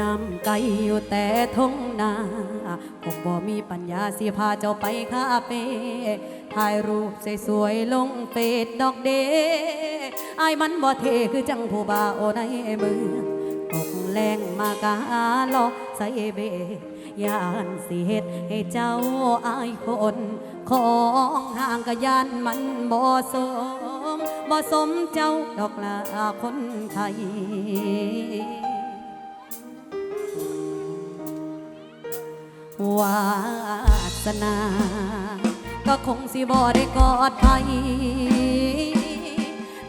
น้ำไก่อยู่แต่ทงนาคงบ่มีปัญญาสิพาเจ้าไปคาเฟ่ถ่ายรูปสวยๆลงเฟซดอกเดอายมันบ่เทคือจังผู้บ่าวในเมืองตกแรงมากาลอใส่เบยานสิเฮ็ดให้เจ้าอายคนของห่างกะยานมันบ่สมบ่สมเจ้าดอกลาคนไทย วาสนา ก็คงสิบ่ได้กอดไทย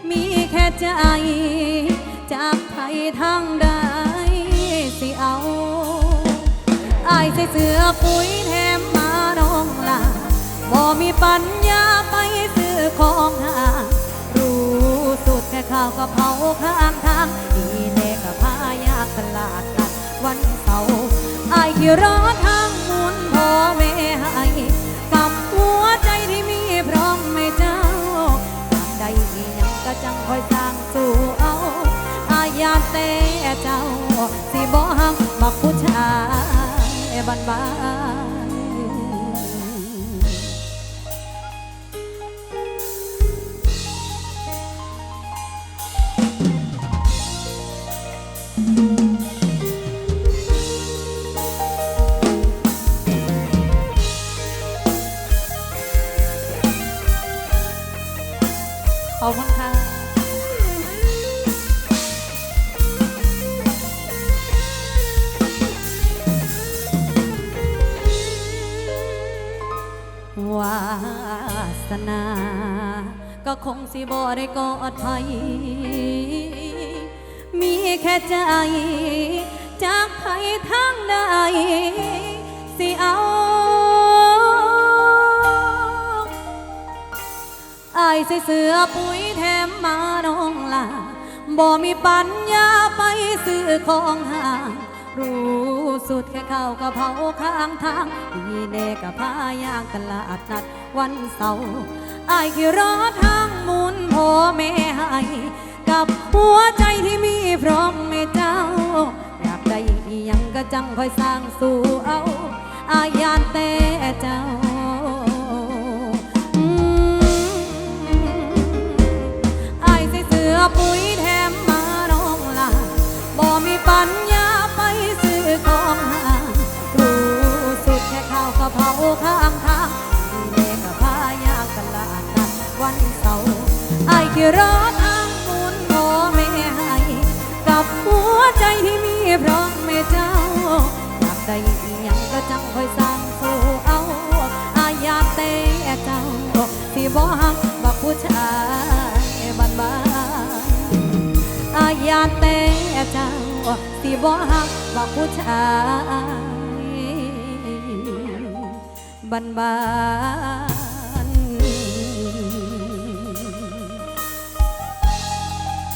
มีแค่ใจ จากไทยทางใดสิเอาอายใส่เสื้อปุ๋ยแถมมาน้องลาบ่มีปัญญาไปซื้อของหารู้สุดแค่ข้าวกะเพราข้างทางอีเน่กับพายากตลาดนัดวันเสาร์อายขี่รถทา หักบักผู้ชายบ้านบ้านขอบคุณค่ะ วาสนา ก็คงสิบ่ได้กอดไทยมีแค่ใจ จากไผทางใดสิเอาอายใส่เสื้อปุ๋ยแถมมาน้องลาบ่มีปัญญาไปซื้อของห่าง รู้สุดแค่ข้าวกะเพราข้างทางดีเนกับพายางตลาดนัดวันเสาร์อายขี่รถทางมุนพ่อแม่ให้กับหัวใจที่มีพร้อมไม่เจ้า อยากได้อีหยังก็จังคอยสร้างสู่เอาอายานแต่เจ้าอืมอายใส่เสื้อปุ๋ยแถมมาน้องลาบ่มีปัญ วันเสาร์อายขี่รถทางมุนพ่อแม่ให้กับหัวใจที่มีพร้อมแม่เจ้าอยากได้อีหยังก็จังคอยสร้างสู่เอาอายาแต่เจ้าที่บ่ฮักบักผู้ชายบ้านบ้านอายาแต่เจ้าที่บ่ฮักบักผู้ชายบ้านบ้าน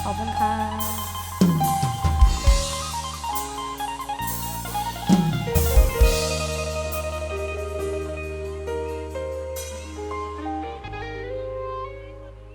ขอบคุณค่ะ